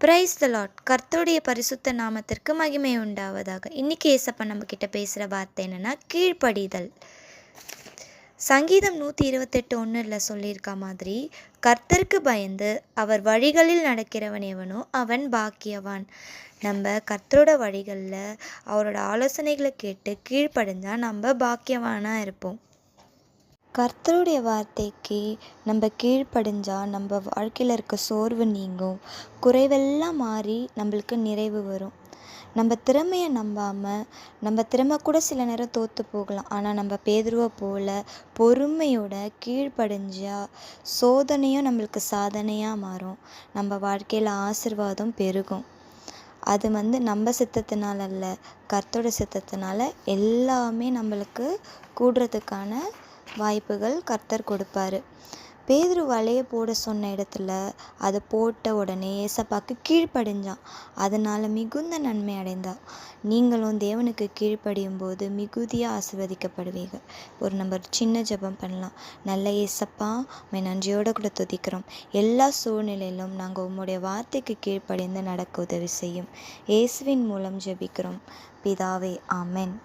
Praise the lot கர்த்தருடைய பரிசுத்த நாமத்திற்கு மகிமை உண்டாவதாக. இன்னைக்கு ஏசப்பா நம்ம கிட்ட பேசுகிற வார்த்தை என்னென்னா கீழ்ப்படிதல். சங்கீதம் நூற்றி இருபத்தெட்டு ஒன்றில் சொல்லியிருக்க மாதிரி கர்த்தருக்கு பயந்து அவர் வழிகளில் நடக்கிறவன் எவனோ அவன் பாக்கியவான். நம்ம கர்த்தரோட வழிகளில் அவரோட ஆலோசனைகளை கேட்டு கீழ்ப்படிஞ்சால் நம்ம பாக்கியவானாக இருப்போம். கர்த்தருடைய வார்த்தைக்கு நம்ம கீழ்ப்படிஞ்சால் நம்ம வாழ்க்கையில் இருக்க சோர்வு நீங்கும். குறைவெல்லாம் மாறி நம்மளுக்கு நிறைவு வரும். நம்ம திறமையை நம்பாமல் நம்ம திறமை கூட சில நேரம் தோற்று போகலாம். ஆனால் நம்ம பேதுருவை போல் பொறுமையோட கீழ்ப்படிஞ்சா சோதனையும் நம்மளுக்கு சாதனையாக மாறும். நம்ம வாழ்க்கையில் ஆசிர்வாதம் பெருகும். அது வந்து நம்ம சித்தத்தினால அல்ல கர்த்தோட சித்தத்தினால எல்லாமே நம்மளுக்கு கூடுறதுக்கான வாய்ப்புகள் கர்த்தர் கொடுப்பாரு. பேதுரு வலையை போட சொன்ன இடத்துல அதை போட்ட உடனே ஏசப்பாக்கு கீழ்ப்படிஞ்சான். அதனால் மிகுந்த நன்மை அடைந்தார். நீங்களும் தேவனுக்கு கீழ்ப்படியும் போது மிகுதியாக ஆசிர்வதிக்கப்படுவீங்க ஒரு நம்பர் சின்ன ஜெபம் பண்ணலாம். நல்ல ஏசப்பா மே நன்றியோடு கூட துதிக்கிறோம். எல்லா சூழ்நிலையிலும் நாங்கள் உம்முடைய வார்த்தைக்கு கீழ்ப்படிந்து நடக்க உதவி செய்யும். இயேசுவின் மூலம் ஜெபிக்கிறோம். பிதாவே ஆமென்.